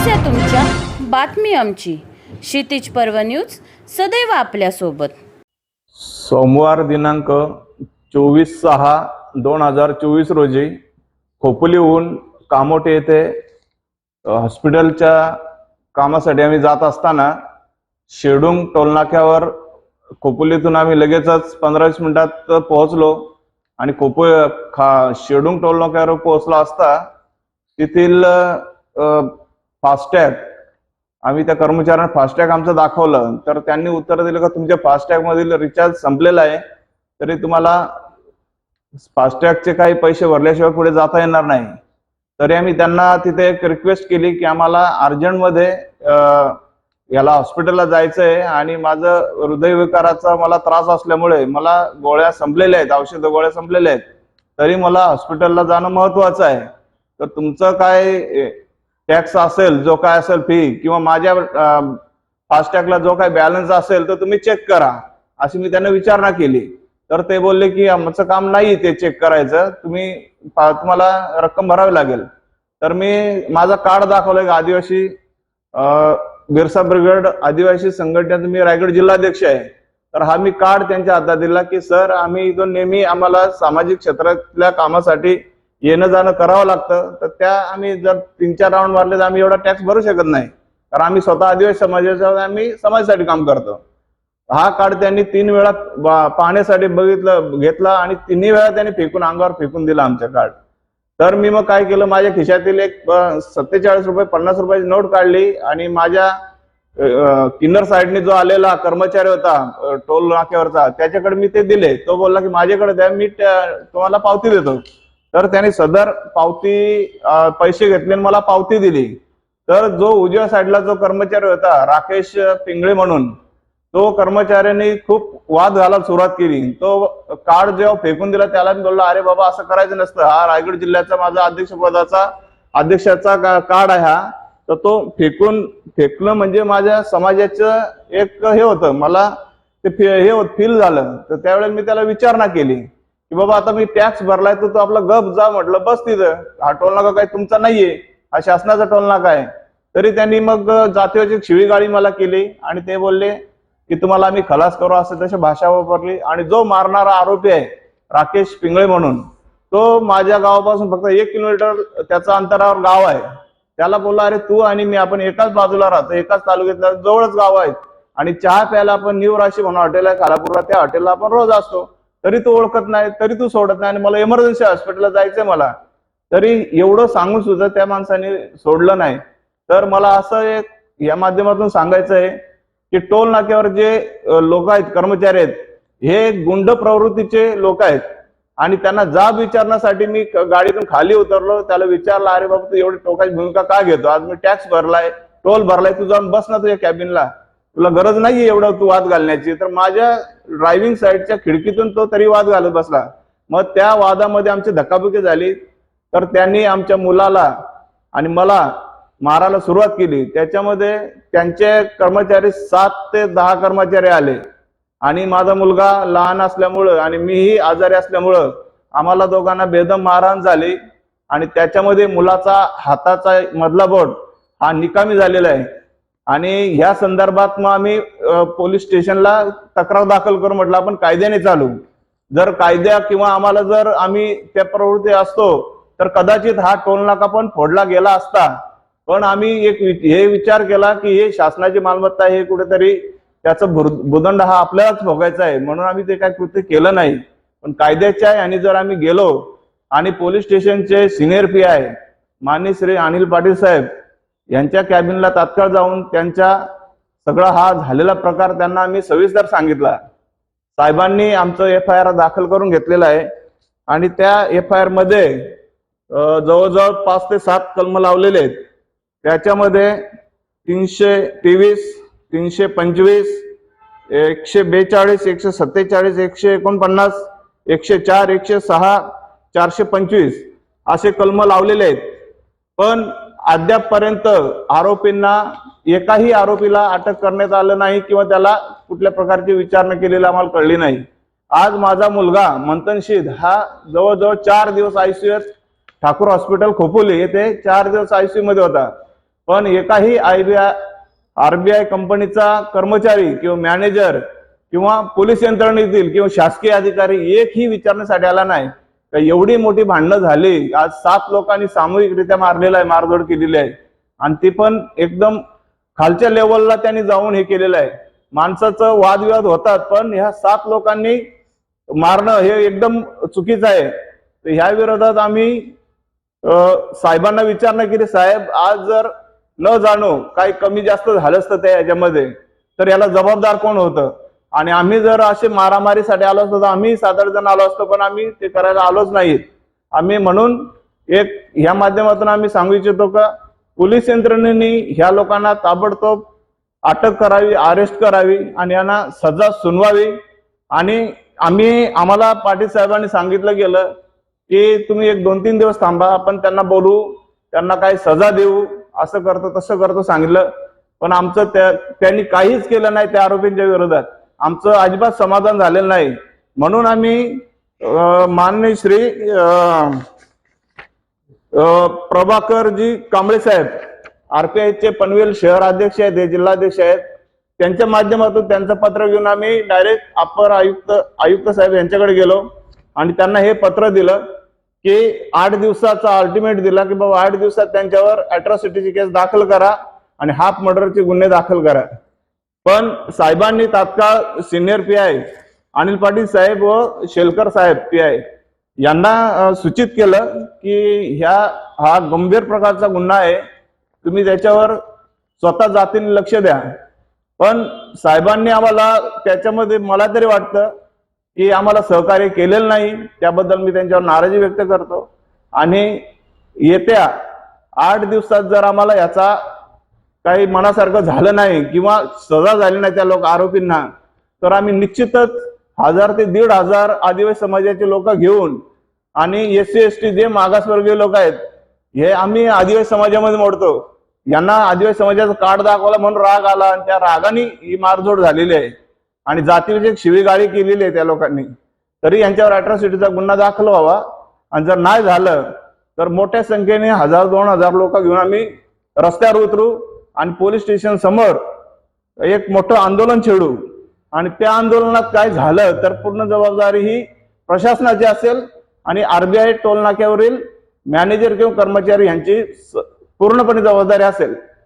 समस्या तुमच्या बातमी आमची. क्षितिज पर्व न्यूज सदैव आपल्यासोबत. सोमवार दिनांक चोवीस सहा दोन हजार चोवीस रोजी खोपोलीहून कामोटे येथे हॉस्पिटलच्या कामासाठी आम्ही जात असताना शेडुंग टोलनाक्यावर खोपोलीतून आम्ही लगेचच पंधरा वीस मिनिटात पोहोचलो आणि खोपो खा शेडुंग टोलनाक्यावर पोहोचलो असता तेथील फास्टॅग आम्ही त्या कर्मचाऱ्यांना फास्टॅग आमचं दाखवलं. तर त्यांनी उत्तर दिलं का तुमच्या फास्टॅग मधील रिचार्ज संपलेला आहे. तरी तुम्हाला फास्टॅगचे काही पैसे भरल्याशिवाय पुढे जाता येणार नाही. तरी आम्ही त्यांना तिथे एक रिक्वेस्ट केली की आम्हाला अर्जंटमध्ये याला हॉस्पिटलला जायचं आहे आणि माझं हृदयविकाराचा मला त्रास असल्यामुळे मला गोळ्या संपलेल्या आहेत औषध गोळ्या संपलेल्या आहेत. तरी मला हॉस्पिटलला जाणं महत्वाचं आहे. तर तुमचं काय टॅक्स असेल जो काय असेल फी किंवा माझ्या फास्टॅगला जो काय बॅलन्स असेल तर तुम्ही चेक करा. अशी मी त्यांना विचारणा केली. तर ते बोलले की आमचं काम नाही ते चेक करायचं. तुम्ही तुम्हाला रक्कम भरावी लागेल. तर मी माझं कार्ड दाखवलं एक आदिवासी बिरसा ब्रिगेड आदिवासी संघटनेत मी रायगड जिल्हाध्यक्ष आहे. तर हा मी कार्ड त्यांच्या हातात दिला की सर आम्ही इथून नेहमी आम्हाला सामाजिक क्षेत्रातल्या कामासाठी येणं जाणं करावं लागतं. तर त्या आम्ही जर तीन चार राऊंड मारले तर आम्ही एवढा टॅक्स भरू शकत नाही. कारण आम्ही स्वतः आदिवासी समाजाचा आम्ही समाजासाठी काम करतो. हा कार्ड त्यांनी तीन वेळा पाहण्यासाठी बघितलं घेतला आणि तिन्ही वेळा त्यांनी फेकून अंगावर फेकून दिला आमच्या कार्ड. तर मी मग काय केलं माझ्या खिशातील एक सत्तेचाळीस रुपये पन्नास रुपयाची नोट काढली आणि माझ्या किन्नर साईडने जो आलेला कर्मचारी होता टोल नाक्यावरचा त्याच्याकडे मी ते दिले. तो बोलला की माझ्याकडे द्या मी तुम्हाला पावती देतो. तर त्याने सदर पावती पैसे घेतले आणि मला पावती दिली. तर जो उजव्या साईडला जो कर्मचारी होता राकेश पिंगळे म्हणून तो कर्मचाऱ्यांनी खूप वाद घालायला सुरुवात केली. तो कार्ड जेव्हा फेकून दिला त्याला मी बोलला अरे बाबा असं करायचं नसतं. हा रायगड जिल्ह्याचा माझा अध्यक्षपदाचा अध्यक्षाचा कार्ड आहे हा. तर तो फेकून फेकणं म्हणजे माझ्या समाजाचं एक हे होतं. मला ते हे होत फील झालं. तर त्यावेळेला मी त्याला विचारणा केली. की बाबा आता मी टॅक्स भरलाय तर तो आपला गप जा म्हटलं बस तिथं. हा टोल नाका काही तुमचा नाहीये. हा शासनाचा टोल नाका आहे. तरी त्यांनी मग जातीवाची शिवीगाळी मला केली आणि ते बोलले की तुम्हाला आम्ही खलास करू असं तशी भाषा वापरली आणि जो मारणारा आरोपी आहे राकेश पिंगळे म्हणून तो माझ्या गावापासून फक्त एक किलोमीटर त्याचा अंतरावर गाव आहे. त्याला बोलला अरे तू आणि मी आपण एकाच बाजूला राहतो एकाच तालुक्यातल्या जवळच गाव आहेत. आणि चहा प्यायला आपण न्यू राशी म्हणून हॉटेल आहे खालापूरला त्या हॉटेलला आपण रोज असतो. तरी तू ओळखत नाही तरी तू सोडत नाही आणि मला इमर्जन्सी हॉस्पिटलला जायचंय मला. तरी एवढं सांगून सुद्धा त्या माणसाने सोडलं नाही. तर मला असं एक या माध्यमातून सांगायचं आहे की टोल नाक्यावर जे लोक आहेत कर्मचारी आहेत हे गुंड प्रवृत्तीचे लोक आहेत. आणि त्यांना जाब विचारण्यासाठी मी गाडीतून खाली उतरलो त्याला विचारला अरे बाबा तू एवढी टोकाची भूमिका का घेतो? आज मी टॅक्स भरलाय टोल भरलाय तू जाऊन बस ना तुझ्या कॅबिनला तुला गरज नाहीये एवढं तू वाद घालण्याची. तर माझ्या ड्रायव्हिंग साईडच्या खिडकीतून तो तरी वाद घालत बसला. मग त्या वादामध्ये आमची धक्काबुक्की झाली. तर त्यांनी आमच्या मुलाला आणि मला मारायला सुरुवात केली. त्याच्यामध्ये त्यांचे कर्मचारी सात ते दहा कर्मचारी आले. आणि माझा मुलगा लहान असल्यामुळं आणि मीही आजारी असल्यामुळं आम्हाला दोघांना बेदम मारहाण झाली. आणि त्याच्यामध्ये मुलाचा हाताचा मधला बोट हा निकामी झालेला आहे. आणि ह्या संदर्भात मग आम्ही पोलीस स्टेशनला तक्रार दाखल करू म्हटलं आपण कायद्याने चालू. जर कायद्या किंवा आम्हाला जर आम्ही त्या प्रवृत्ती असतो तर कदाचित हा टोल नाका पण फोडला गेला असता. पण आम्ही एक वि- हे विचार केला की हे शासनाची मालमत्ता आहे हे कुठेतरी त्याचं भूदंड हा आपल्यालाच भोगायचा आहे. म्हणून आम्ही ते काय कृत्य केलं नाही. पण कायद्याच्या आहे आणि जर आम्ही गेलो आणि पोलीस स्टेशनचे सिनियर पी आय माननीय श्री अनिल पाटील साहेब यांच्या कॅबिनला तात्काळ जाऊन त्यांच्या सगळा हा झालेला प्रकार त्यांना आम्ही सविस्तर सांगितला. साहेबांनी आमचं एफ आय आर दाखल करून घेतलेला आहे. आणि त्या एफ आय आरमध्ये जवळजवळ पाच ते सात कलम लावलेले आहेत. त्याच्यामध्ये तीनशे तेवीस तीनशे पंचवीस एकशे बेचाळीस एकशे सत्तेचाळीस एकशे एकोणपन्नास एकशे चार एकशे सहा चारशे पंचवीस असे कलम लावलेले आहेत. पण अद्यापपर्यंत आरोपींना एकाही आरोपीला अटक करण्यात आलं नाही किंवा त्याला कुठल्या प्रकारची विचारणा केलेली आम्हाला कळली नाही. आज माझा मुलगा मंथनशीद हा जवळजवळ चार दिवस आयसीयूत ठाकूर हॉस्पिटल खोपोली येथे चार दिवस आयसीयू मध्ये होता. पण एकाही आयबीआय आरबीआय कंपनीचा कर्मचारी किंवा मॅनेजर किंवा पोलीस यंत्रणेतील किंवा शासकीय अधिकारी एकही विचारण्यासाठी आला नाही. एवढी मोठी भांडणं झाली आज सात लोकांनी सामूहिकरित्या मारलेलं आहे मारदोड केलेली आहे. आणि ती पण एकदम खालच्या लेवलला त्यांनी जाऊन हे केलेलं आहे. माणसाचं वादविवाद होतात पण ह्या सात लोकांनी मारणं हे एकदम चुकीचं आहे. तर ह्या विरोधात आम्ही साहेबांना विचारणा केली साहेब आज जर न जाणो काही कमी जास्त झालं असतं त्या याच्यामध्ये तर याला जबाबदार कोण होतं? आणि आम्ही जर असे मारामारीसाठी आलो असतो तर आम्ही सात आठ जण आलो असतो पण आम्ही ते करायला आलोच नाहीत आम्ही म्हणून एक ह्या माध्यमातून आम्ही सांगू इच्छितो का पोलीस यंत्रणेने ह्या लोकांना ताबडतोब अटक करावी अरेस्ट करावी आणि यांना सजा सुनवावी आणि आम्ही आम्हाला पाटील साहेबांनी सांगितलं गेलं की तुम्ही एक दोन तीन दिवस थांबा आपण त्यांना बोलू त्यांना काही सजा देऊ असं करतो तसं करतो सांगितलं. पण आमचं त्या त्यांनी काहीच केलं नाही त्या आरोपींच्या विरोधात. आमचं अजिबात समाधान झालेलं नाही. म्हणून आम्ही माननीय श्री प्रभाकर जी प्रभाकरजी कांबळे साहेब आरपीआयचे पनवेल शहर अध्यक्ष आहेत हे जिल्हाध्यक्ष आहेत. त्यांच्या माध्यमातून त्यांचं पत्र घेऊन आम्ही डायरेक्ट अपर आयुक्त आयुक्त साहेब यांच्याकडे गेलो. आणि त्यांना हे पत्र दिलं की आठ दिवसाचा अल्टिमेट दिला की बाबा आठ दिवसात त्यांच्यावर अॅट्रॉसिटीची केस दाखल करा आणि हाफ मर्डरचे गुन्हे दाखल करा. पण साहेबांनी तात्काळ senior P I Anil Patil साहेब व शेलकर साहेब पी आय यांना सूचित केलं की ह्या हा गंभीर प्रकारचा गुन्हा आहे. तुम्ही त्याच्यावर स्वतः जातीने लक्ष द्या. पण साहेबांनी आम्हाला त्याच्यामध्ये मला तरी वाटतं की आम्हाला सहकार्य केलेलं नाही. त्याबद्दल मी त्यांच्यावर नाराजी व्यक्त करतो. आणि येत्या आठ दिवसात जर आम्हाला याचा काही मनासारखं झालं नाही किंवा सजा झाली नाही त्या लोक आरोपींना तर आम्ही निश्चितच हजार ते दीड हजार आदिवासी समाजाचे लोक घेऊन आणि एस सी एस टी जे मागासवर्गीय लोक आहेत हे आम्ही आदिवासी समाजामध्ये मोडतो. यांना आदिवासी समाजाचं कार्ड दाखवला म्हणून राग आला आणि त्या रागाने ही मारझोड झालेली आहे. आणि जातीविषयक शिवीगाळी केलेली आहे त्या लोकांनी. तरी यांच्यावर अॅट्रॉसिटीचा गुन्हा दाखल व्हावा. आणि जर नाही झालं तर मोठ्या संख्येने हजार दोन हजार लोक घेऊन आम्ही रस्त्यावर उतरू. आणि पोलीस स्टेशन समोर एक मोठं आंदोलन छेडू. आणि त्या आंदोलनात काय झालं तर पूर्ण जबाबदारी ही प्रशासनाची असेल आणि आरबीआय टोल नाक्यावरील मॅनेजर किंवा कर्मचारी यांची पूर्णपणे जबाबदारी असेल.